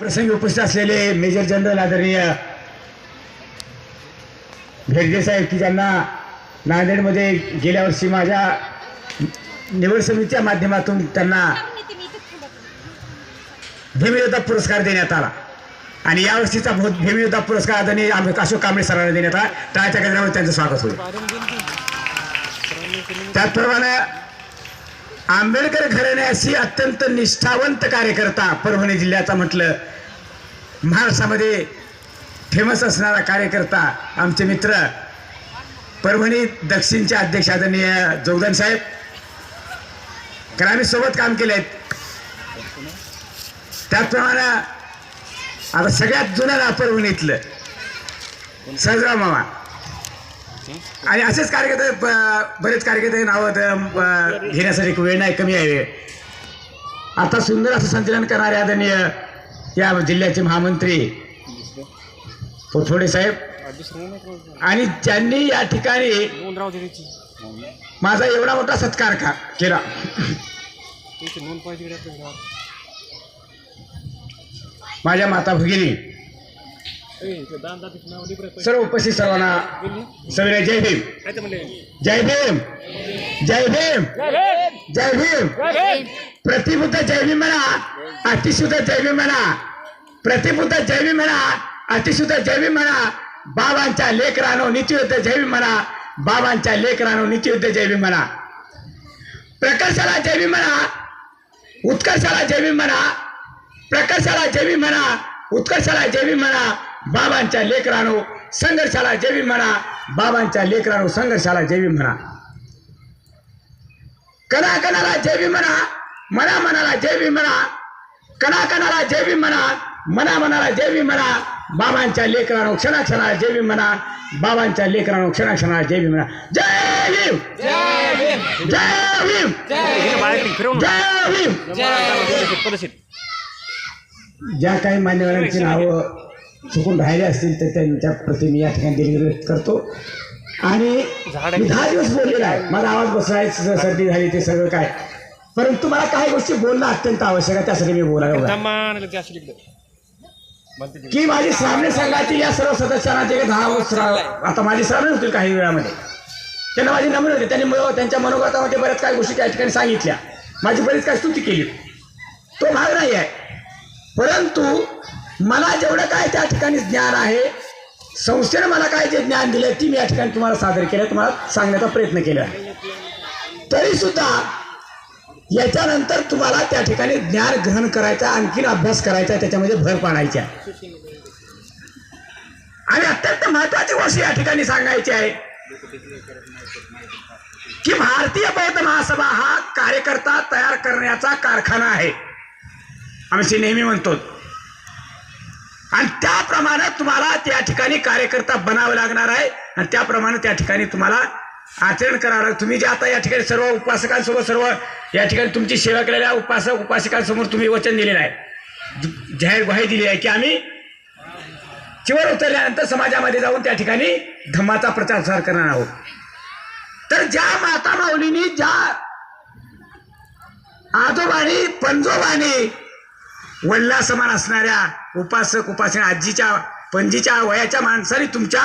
प्रसंगी उपस्थित असलेले मेजर जनरल आदरणीय भेरजे साहेब की ज्यांना नांदेडमध्ये गेल्या वर्षी माझ्या निवड समितीच्या माध्यमातून त्यांना भीमयोद्धा पुरस्कार देण्यात आला. आणि यावर्षीचा भो- भीमयोद्धा पुरस्कार आदरणीय अशोक कांबळे सरांना देण्यात आला. टाळ्याच्या केंद्रावर त्यांचं स्वागत होईल. त्याचप्रमाणे आंबेडकर घराण्याशी अत्यंत निष्ठावंत कार्यकर्ता परभणी जिल्ह्याचा म्हटलं महाराष्ट्रामध्ये फेमस असणारा कार्यकर्ता आमचे मित्र परभणी दक्षिणचे अध्यक्ष आदरणीय जोगदन साहेब कारण सोबत काम केले आहेत त्याचप्रमाणे आता सगळ्यात जुनं नाव परभणीतलं सहजराव मामा. आणि असेच कार्यकर्ते बरेच कार्यकर्ते नावं घेण्यासाठी वेळ नाही कमी आहे. वेळ आता सुंदर असं संचलन करणारे आदरणीय या जिल्ह्याचे महामंत्री पोथोडे साहेब. आणि त्यांनी या ठिकाणी माझा एवढा मोठा सत्कार का केला. माझ्या माता भगिनी सर्व उपस्थित सर्वांना? सविनय जय भीम जय भीम जय भीम जय भीम प्रतिबुद्ध जय भीम म्हणा अतिशुद्ध जय भीम म्हणा प्रतिबुद्ध जय भीम म्हणा अतिशुद्ध जय भीम म्हणा बाबांच्या लेकरानो नित्ययुद्ध जय भीम म्हणा बाबांच्या लेकरानो नित्ययुद्ध जय भीम म्हणा प्रकर्षाला जय भीम म्हणा उत्कर्षाला जय भीम म्हणा प्रकर्षाला जय भीम म्हणा उत्कर्षाला जय भीम म्हणा बाबांच्या लेकरानो संघर्षाला जय भीम म्हणा. बाबांच्या लेकरानो संघर्षाला जय भीम म्हणा. कणा कणाला जय भीम म्हणा मना मनाला जय भीम म्हणा. कणा कणाला जय भीम म्हणा मना मनाला जय भीम म्हणा. बाबांच्या लेकरानो क्षणा क्षणाला जय भीम म्हणा. बाबांच्या लेकरानो क्षणा क्षणाला जय भीम! म्हणा जय भीम! जय भीम! बाळाकडे फिरवून जय भीम! ज्या काही मान्यवरांची नावं चुकून राहिले असतील तर त्यांच्या प्रति मी या ठिकाणी दिलगिरी व्यक्त करतो. आणि मी दहा दिवस बोललेला आहे. माझा आवाज स- सर्दी झाली ते सगळं काय. परंतु मला काही गोष्टी बोलणं अत्यंत आवश्यक आहे त्यासाठी मी बोलायला. की माझी श्रावणी संघातील या सर्व सदस्यांना जे दहा वर्ष आता माझी श्रावणी होतील काही वेळामध्ये. त्यांना माझी नमुने होते. त्यांनी त्यांच्या मनोगतामध्ये बऱ्याच काही गोष्टी त्या ठिकाणी सांगितल्या. माझी बरीच काही स्तुती केली. तो भाग नाही आहे. परंतु मला जेवढं काय त्या ठिकाणी ज्ञान आहे संस्थेनं मला काय जे ज्ञान दिलं ती मी या ठिकाणी तुम्हाला सादर केलं तुम्हाला सांगण्याचा प्रयत्न केला आहे तरी सुद्धा याच्यानंतर तुम्हाला त्या ठिकाणी ज्ञान ग्रहण करायचा आणखीन अभ्यास करायचा त्याच्यामध्ये भर पाडायची आहे. आणि अत्यंत महत्वाची गोष्ट या ठिकाणी सांगायची आहे की भारतीय बौद्ध महासभा हा कार्यकर्ता तयार करण्याचा कारखाना आहे. आम्ही नेहमी म्हणतो आणि त्याप्रमाणे तुम्हाला त्या ठिकाणी कार्यकर्ता बनावं लागणार आहे. आणि त्याप्रमाणे त्या ठिकाणी तुम्हाला आचरण करावं लागेल तुम्ही जे आता या ठिकाणी सर्व उपासकांसोबत सर्व या ठिकाणी तुमची सेवा केलेल्या उपासक उपासिकांसमोर तुम्ही वचन दिलेलं आहे. जाहीर ग्वाही दिली आहे की आम्ही चिवर उतरल्यानंतर समाजामध्ये जाऊन त्या ठिकाणी धम्माचा प्रचार प्रसार करणार आहोत. तर ज्या माता माऊलींनी ज्या आजोबानी पंजोबाणी वल्ला समान असणाऱ्या उपासक उपासना आजीच्या पणजीच्या वयाच्या माणसाने तुमच्या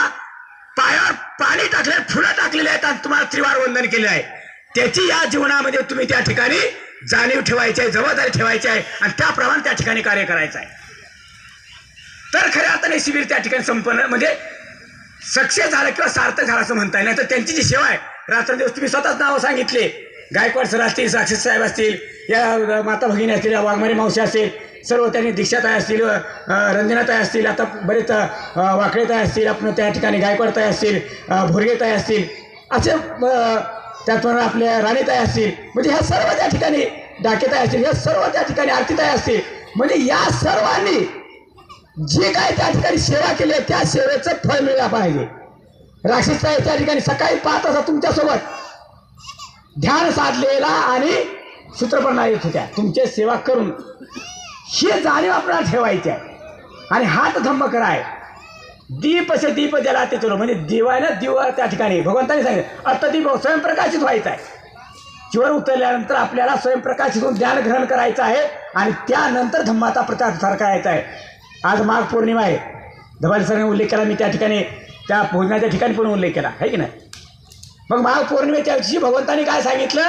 पायावर पाणी टाकले फुलं टाकलेली आहेत आणि तुम्हाला त्रिवार वंदन केले आहे. त्याची या जीवनामध्ये तुम्ही त्या ठिकाणी जाणीव ठेवायची आहे जबाबदारी ठेवायची आहे आणि त्याप्रमाणे त्या ठिकाणी कार्य करायचं आहे. तर खऱ्या अर्थाने शिबिर त्या ठिकाणी संपन्न म्हणजे सक्सेस झालं किंवा सार्थक झालं असं म्हणता येईल. नाही तर त्यांची जी सेवा आहे रात्रंदिवस तुम्ही स्वतःच नावं सांगितले. गायकवाड सर असतील साक्षी साहेब असतील या माता भगिनी असतील या वाघमारी मावशी असतील सर्व त्यांनी दीक्षाताय असतील रंजनाताय असतील आता बरेच वाकडेताय असतील आपण त्या ठिकाणी गायकवाडताय असतील भोरगेताय असतील असे त्याचप्रमाणे आपल्या राणीताय असतील म्हणजे ह्या सर्व त्या ठिकाणी डाकेताय असतील ह्या सर्व त्या ठिकाणी आरतीताय असतील म्हणजे या सर्वांनी जे काय त्या ठिकाणी सेवा केली त्या सेवेचं फळ मिळालं पाहिजे. राक्षस साहेब त्या ठिकाणी सकाळी पाहत असा तुमच्यासोबत ध्यान साधलेला आणि सूत्रपणा येत होत्या. तुमची सेवा करून हे जाणीव आपल्याला ठेवायची आहे. आणि हात धम्म कराय दीप असे दीप द्याला ते चलो म्हणजे दिवानं दिवा त्या ठिकाणी. भगवंताने सांगितलं अर्थदीप स्वयंप्रकाशित व्हायचा आहे. शिवर उतरल्यानंतर आपल्याला स्वयंप्रकाशित होऊन ज्ञान ग्रहण करायचं आहे आणि त्यानंतर धम्माचा प्रचार प्रसार करायचा आहे. आज माघ पौर्णिमा आहे. धबाल सरांनी उल्लेख केला मी त्या ठिकाणी त्या भोजनाच्या ठिकाणी पण उल्लेख केला. आहे की नाही? मग महापौर्णिमेच्या दिवशी भगवंतानी काय सांगितलं?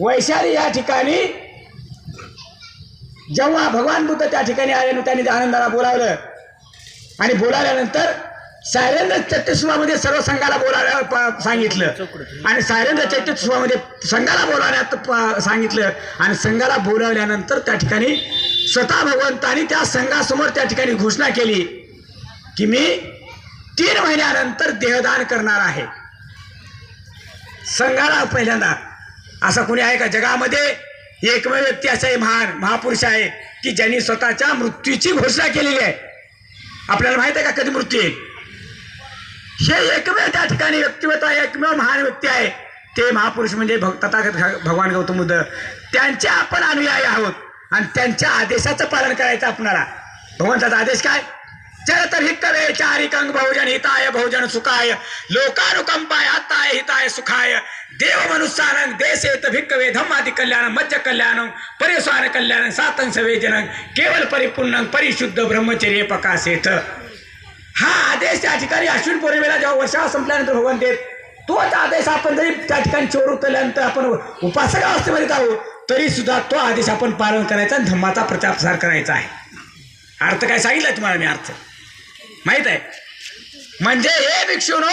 वैशाली या ठिकाणी जेव्हा भगवान बुद्ध त्या ठिकाणी आले त्यांनी आनंदाला बोलावलं आणि बोलावल्यानंतर सायरेंद्र चैत्यसुभामध्ये सर्व संघाला बोलायला सांगितलं. आणि सायरेंद्र चैत्यसुभामध्ये संघाला बोलावण्यात प- सांगितलं. आणि संघाला बोलावल्यानंतर त्या ठिकाणी स्वतः भगवंतानी त्या संघासमोर त्या ठिकाणी घोषणा केली की मी तीन महिन्यानंतर देहदान करणार आहे. संघाला पहिल्यांदा असा कोणी आहे का? जगामध्ये एकमेव व्यक्ती असा आहे महान महापुरुष आहे की ज्यांनी स्वतःच्या मृत्यूची घोषणा केलेली आहे. आपल्याला माहीत आहे का कधी मृत्यू येईल? हे एकमेव त्या ठिकाणी व्यक्तिमत्व आहे एकमेव महान व्यक्ती आहे. ते महापुरुष म्हणजे भग तथागत भगवान गौतम बुद्ध. त्यांचे आपण अनुयायी आहोत आणि त्यांच्या आदेशाचं पालन करायचं आपणाला. भगवंताचा आदेश काय? चर तर हितवे चारी कंग बहुजन हिताय बहुजन सुखाय. लोकानुकंपाय आत्ताय हिताय सुखाय. देव मनुष्यानं देशेत भिक्कवे धम्मादि कल्याण मज्ज कल्याण परिस्वान कल्याण सातन सवेजन केवल परिपूर्ण परिशुद्ध ब्रह्मचर्य प्रकाशेत. हा आदेश त्या ठिकाणी अश्विन पौर्णिमेला जेव्हा वर्षा संपल्यानंतर भगवान देत तोच आदेश आपण जरी त्या ठिकाणी चोर उतरल्यानंतर आपण उपासक अवस्थेमध्ये जाऊ तरी सुद्धा तो आदेश आपण पालन करायचा आणि धम्माचा प्रचार प्रसार करायचा आहे. अर्थ काय सांगितलं तुम्हाला मी अर्थ? माहीत आहे? म्हणजे हे भिक्षूनो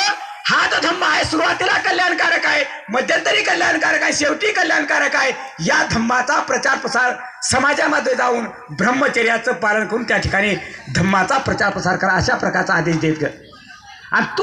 हा जो धम्म आहे सुरुवातीला कल्याणकारक आहे मध्यंतरी कल्याणकारक आहे शेवटी कल्याणकारक आहे या धम्माचा प्रचार प्रसार समाजामध्ये जाऊन ब्रह्मचर्याचं पालन करून त्या ठिकाणी धम्माचा प्रचार प्रसार करा अशा प्रकारचा आदेश देत आणि तो